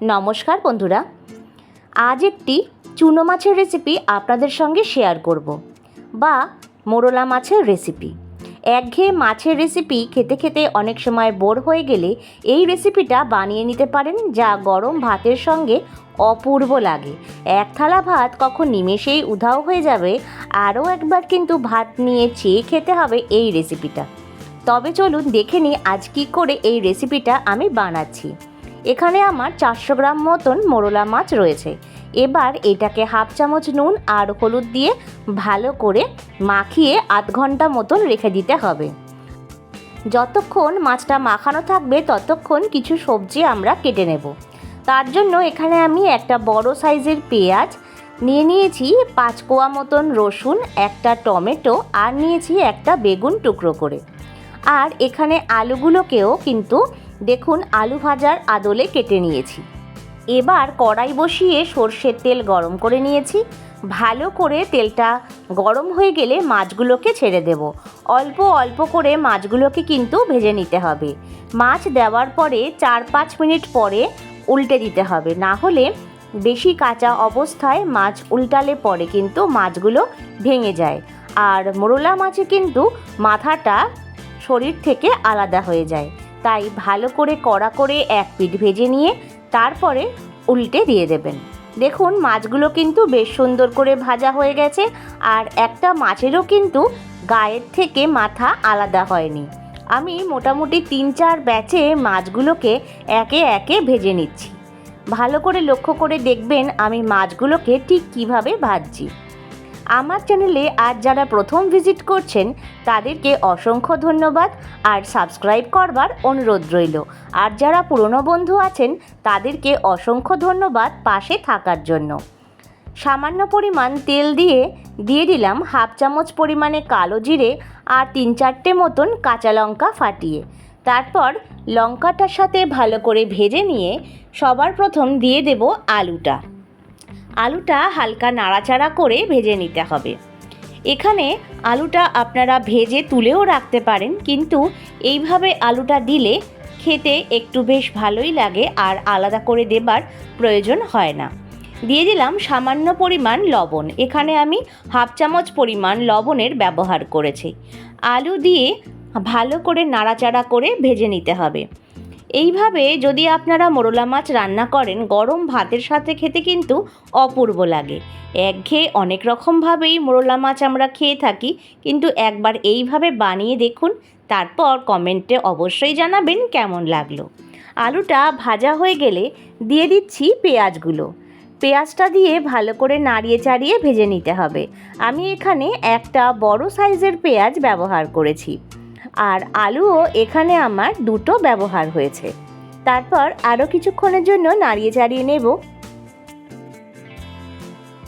নমস্কার বন্ধুরা। আজ একটি চুনো মাছের রেসিপি আপনাদের সঙ্গে শেয়ার করব বা মোরলা মাছের রেসিপি একঘেয়ে মাছের রেসিপি খেতে খেতে অনেক সময় বোর হয়ে গেলে এই রেসিপিটা বানিয়ে নিতে পারেন যা গরম ভাতের সঙ্গে অপূর্ব লাগে। এক থালা ভাত কখন নিমেষেই উধাও হয়ে যাবে, আরও একবার কিন্তু ভাত নিয়ে চেয়ে খেতে হবে এই রেসিপিটা তবে চলুন দেখে নিই আজ কী করে এই রেসিপিটা আমি বানাচ্ছি। এখানে আমার চারশো গ্রাম মতন মোরলা মাছ রয়েছে। এবার এটাকে হাফ চামচ নুন আর হলুদ দিয়ে ভালো করে মাখিয়ে আধ ঘণ্টা মতন রেখে দিতে হবে। যতক্ষণ মাছটা মাখানো থাকবে, ততক্ষণ কিছু সবজি আমরা কেটে নেব। তার জন্য এখানে আমি একটা বড় সাইজের পেঁয়াজ, নিয়ে নিয়েছি পাঁচ কোয়া মতন রসুন, একটা টমেটো আর নিয়েছি একটা বেগুন টুকরো করে। আর এখানে আলুগুলোকেও কিন্তু দেখুন আলু ভাজার আদলে কেটে নিয়েছি। এবার কড়াই বসিয়ে সর্ষের তেল গরম করে নিয়েছি। ভালো করে তেলটা গরম হয়ে গেলে মাছগুলোকে ছেড়ে দেব। অল্প অল্প করে মাছগুলোকে কিন্তু ভেজে নিতে হবে। মাছ দেওয়ার পরে চার পাঁচ মিনিট পরে উল্টে দিতে হবে। না হলে বেশি কাঁচা অবস্থায় মাছ উল্টালে পরে কিন্তু মাছগুলো ভেঙে যায়। আর মোরলা মাছে কিন্তু মাথাটা শরীর থেকে আলাদা হয়ে যায়। তাই ভালো করে কড়া করে এক পিঠ ভেজে নিয়ে তারপরে উল্টে দিয়ে দেবেন। দেখুন, মাছগুলো কিন্তু বেশ সুন্দর করে ভাজা হয়ে গেছে আর একটা মাছেরও কিন্তু গায়ের থেকে মাথা আলাদা হয়নি। আমি মোটামুটি তিন চার ব্যাচে মাছগুলোকে একে একে ভেজে নিচ্ছি। ভালো করে লক্ষ্য করে দেখবেন আমি মাছগুলোকে ঠিক কীভাবে ভাজছি। আমার চ্যানেলে আজ যারা প্রথম ভিজিট করছেন, তাদেরকে অসংখ্য ধন্যবাদ। আর সাবস্ক্রাইব করবার অনুরোধ রইল। আর যারা পুরনো বন্ধু আছেন, তাদেরকে অসংখ্য ধন্যবাদ পাশে থাকার জন্য। সামান্য পরিমাণ তেল দিয়ে দিয়ে দিলাম হাফ চামচ পরিমাণে কালো জিরে আর তিন চারটে মতন কাঁচা লঙ্কা ফাটিয়ে। তারপর লঙ্কাটার সাথে ভালো করে ভেজে নিয়ে সবার প্রথম দিয়ে দেব আলুটা। আলুটা হালকা নাড়াচাড়া করে ভেজে নিতে হবে। এখানে আলুটা আপনারা ভেজে তুলেও রাখতে পারেন, কিন্তু এইভাবে আলুটা দিলে খেতে একটু বেশ ভালোই লাগে আর আলাদা করে দেবার প্রয়োজন হয় না। দিয়ে দিলাম সামান্য পরিমাণ লবণ। এখানে আমি হাফ চামচ পরিমাণ লবণের ব্যবহার করেছি। আলু দিয়ে ভালো করে নাড়াচাড়া করে ভেজে নিতে হবে। এইভাবে যদি আপনারা মোরলা মাছ রান্না করেন, গরম ভাতের সাথে খেতে কিন্তু অপূর্ব লাগে। একঘেয়ে অনেক রকমভাবেই মোরলা মাছ আমরা খেয়ে থাকি, কিন্তু একবার এইভাবে বানিয়ে দেখুন, তারপর কমেন্টে অবশ্যই জানাবেন কেমন লাগল। আলুটা ভাজা হয়ে গেলে দিয়ে দিচ্ছি পেঁয়াজগুলো। পেঁয়াজটা দিয়ে ভালো করে নাড়িয়ে চাড়িয়ে ভেজে নিতে হবে। আমি এখানে একটা বড় সাইজের পেঁয়াজ ব্যবহার করেছি। আর আলুও এখানে আমার দুটো ব্যবহার হয়েছে। তারপর আরও কিছুক্ষণের জন্য নাড়িয়ে চাড়িয়ে নেব।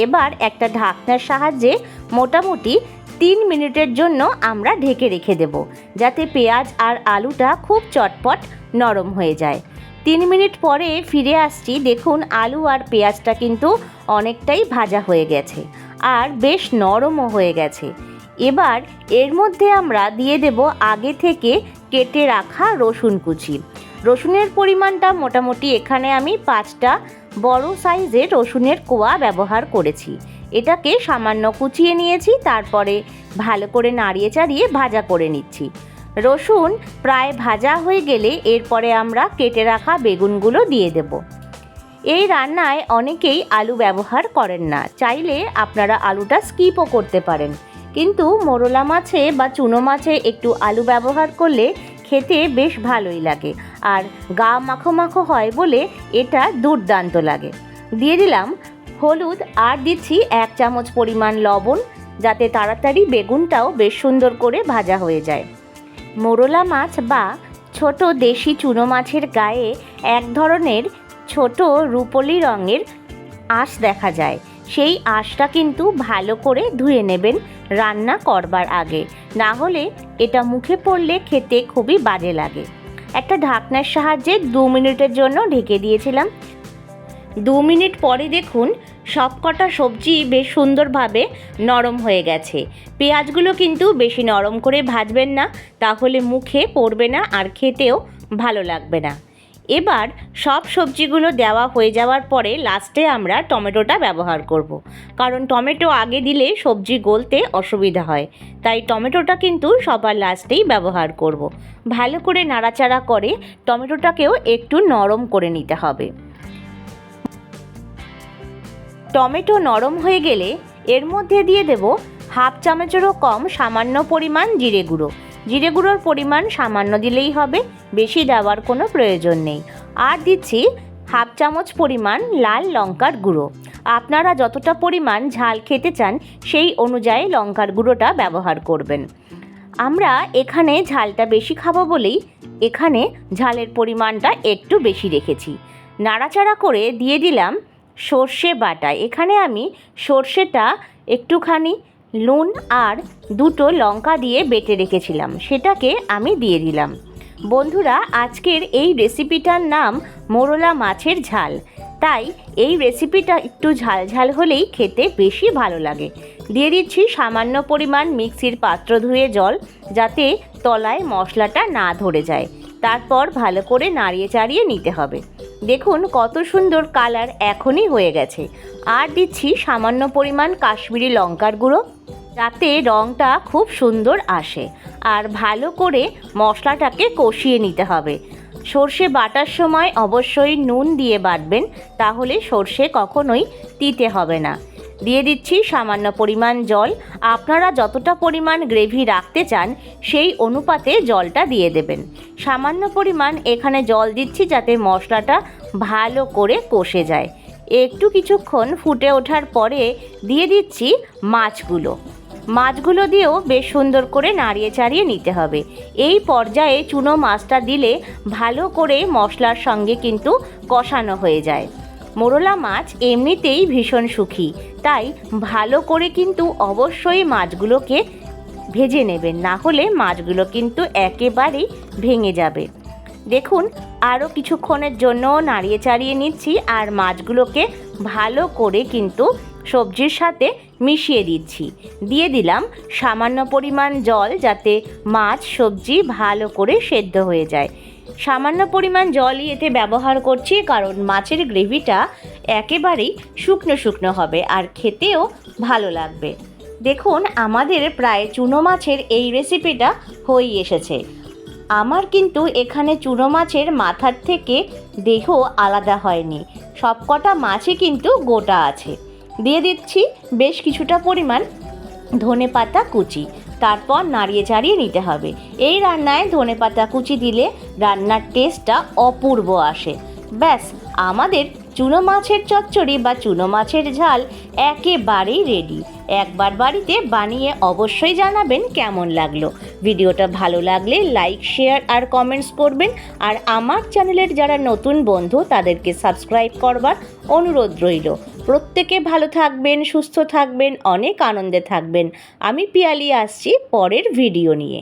এবার একটা ঢাকনার সাহায্যে মোটামুটি তিন মিনিটের জন্য আমরা ঢেকে রেখে দেব, যাতে পেঁয়াজ আর আলুটা খুব চটপট নরম হয়ে যায়। তিন মিনিট পরে ফিরে আসছি, দেখুন আলু আর পেঁয়াজটা কিন্তু অনেকটাই ভাজা হয়ে গেছে, আর বেশ নরমও হয়ে গেছে। এবার এর মধ্যে আমরা দিয়ে দেব আগে থেকে কেটে রাখা রসুন কুচি। রসুনের পরিমাণটা মোটামুটি এখানে আমি পাঁচটা বড় সাইজের রসুনের কোয়া ব্যবহার করেছি। এটাকে সামান্য কুচিয়ে নিয়েছি, তারপরে ভালো করে নাড়িয়ে চাড়িয়ে ভাজা করে নিচ্ছি। রসুন প্রায় ভাজা হয়ে গেলে এরপরে আমরা কেটে রাখা বেগুনগুলো দিয়ে দেব। এই রান্নায় অনেকেই আলু ব্যবহার করেন না, চাইলে আপনারা আলুটা স্কিপও করতে পারেন। কিন্তু মোরলা মাছে বা চুনো মাছে একটু আলু ব্যবহার করলে খেতে বেশ ভালোই লাগে। আর গা মাখো মাখো হয় বলে এটা দুর্দান্ত লাগে। দিয়ে দিলাম হলুদ আর দিচ্ছি এক চামচ পরিমাণ লবণ, যাতে তাড়াতাড়ি বেগুনটাও বেশ সুন্দর করে ভাজা হয়ে যায়। মোরলা মাছ বা ছোট দেশি চুনো মাছের গায়ে এক ধরনের ছোট রুপলি রঙের আঁশ দেখা যায়। সেই আঁশটা কিন্তু ভালো করে ধুয়ে নেবেন। রান্না করবার আগে। না হলে এটা মুখে পড়লে খেতে খুবই বাজে লাগে। একটা ঢাকনার সাহায্যে দু মিনিটের জন্য ঢেকে দিয়েছিলাম। দু মিনিট পরে দেখুন, সবকটা সবজি বেশ সুন্দরভাবে নরম হয়ে গেছে। পেঁয়াজগুলো কিন্তু বেশি নরম করে ভাজবেন না, তাহলে মুখে পড়বে না আর খেতেও ভালো লাগবে না। এবার সব সবজিগুলো দেওয়া হয়ে যাওয়ার পরে লাস্টে আমরা টমেটোটা ব্যবহার করব। কারণ টমেটো আগে দিলে সবজি গলতে অসুবিধা হয় তাই টমেটোটা কিন্তু সবার লাস্টেই ব্যবহার করব। ভালো করে নাড়াচাড়া করে টমেটোটাকেও একটু নরম করে নিতে হবে টমেটো নরম হয়ে গেলে এর মধ্যে দিয়ে দেব হাফ চামচেরও কম সামান্য পরিমাণ জিরে গুঁড়ো জিরে গুঁড়োর পরিমাণ সামান্য দিলেই হবে, বেশি দেওয়ার কোনো প্রয়োজন নেই। আর দিচ্ছি হাফ চামচ পরিমাণ লাল লঙ্কার গুঁড়ো। আপনারা যতটা পরিমাণ ঝাল খেতে চান, সেই অনুযায়ী লঙ্কার গুঁড়োটা ব্যবহার করবেন। আমরা এখানে ঝালটা বেশি খাব বলেই এখানে ঝালের পরিমাণটা একটু বেশি রেখেছি। নাড়াচাড়া করে দিয়ে দিলাম সর্ষে বাটা। এখানে আমি সর্ষেটা একটুখানি নুন আর দুটো লঙ্কা দিয়ে বেটে রেখেছিলাম। সেটাকে আমি দিয়ে দিলাম। বন্ধুরা, আজকের এই রেসিপিটার নাম মোরলা মাছের ঝাল। তাই এই রেসিপিটা একটু ঝাল ঝাল হলেই খেতে বেশি ভালো লাগে। দিয়ে দিচ্ছি সামান্য পরিমাণ মিক্সির পাত্র ধুয়ে জল যাতে তলায় মশলাটা না ধরে যায়। তারপর ভালো করে নাড়িয়ে চাড়িয়ে নিতে হবে। দেখুন কত সুন্দর কালার এখনই হয়ে গেছে। আর দিচ্ছি সামান্য পরিমাণ কাশ্মীরি লঙ্কার গুঁড়ো, যাতে রঙটা খুব সুন্দর আসে। আর ভালো করে মশলাটাকে কষিয়ে নিতে হবে। সর্ষে বাটার সময় অবশ্যই নুন দিয়ে বাটবেন, তাহলে সর্ষে কখনোই তিতে হবে না। দিয়ে দিচ্ছি সামান্য পরিমাণ জল। আপনারা যতটা পরিমাণ গ্রেভি রাখতে চান, সেই অনুপাতে জলটা দিয়ে দেবেন। সামান্য পরিমাণ এখানে জল দিচ্ছি যাতে মশলাটা ভালো করে কষে যায়। একটু কিছুক্ষণ ফুটে ওঠার পরে দিয়ে দিচ্ছি মাছগুলো। মাছগুলো দিয়েও বেশ সুন্দর করে নাড়িয়ে চাড়িয়ে নিতে হবে। এই পর্যায়ে চুনো মাছটা দিলে ভালো করে মশলার সঙ্গে কিন্তু কষানো হয়ে যায়। মোরলা মাছ এমনিতেই ভীষণ সুখী। তাই ভালো করে কিন্তু অবশ্যই মাছগুলোকে ভেজে নেবেন, না হলে মাছগুলো কিন্তু একেবারেই ভেঙে যাবে। দেখুন আরও কিছুক্ষণের জন্য নাড়িয়ে চাড়িয়ে নিচ্ছি আর মাছগুলোকে ভালো করে কিন্তু সবজির সাথে মিশিয়ে দিচ্ছি। দিয়ে দিলাম সামান্য পরিমাণ জল যাতে মাছ, সবজি ভালো করে সেদ্ধ হয়ে যায়। সামান্য পরিমাণ জলই এতে ব্যবহার করছি, কারণ মাছের গ্রেভিটা একেবারেই শুকনো শুকনো হবে আর খেতেও ভালো লাগবে। দেখুন, আমাদের প্রায় চুনো মাছের এই রেসিপিটা হয়ে এসেছে। আমার কিন্তু এখানে চুনো মাছের মাথার থেকে দেহ আলাদা হয়নি। সবকটা মাছই কিন্তু গোটা আছে। দিয়ে দিচ্ছি বেশ কিছুটা পরিমাণ ধনে পাতা কুচি। তারপর নাড়িয়ে চাড়িয়ে নিতে হবে। এই রান্নায় ধনে পাতা কুচি দিলে রান্নার টেস্টটা অপূর্ব আসে। ব্যাস, আমাদের চুনো মাছের চচ্চড়ি বা চুনো মাছের ঝাল একেবারেই রেডি একবার বাড়িতে বানিয়ে অবশ্যই জানাবেন কেমন লাগল। ভিডিওটা ভালো লাগলে লাইক শেয়ার আর কমেন্টস করবেন। আর আমার চ্যানেলের যারা নতুন বন্ধু, তাদেরকে সাবস্ক্রাইব করবার অনুরোধ রইল। প্রত্যেকে ভালো থাকবেন সুস্থ থাকবেন অনেক আনন্দে থাকবেন। আমি পিয়ালি আসছি পরের ভিডিও নিয়ে।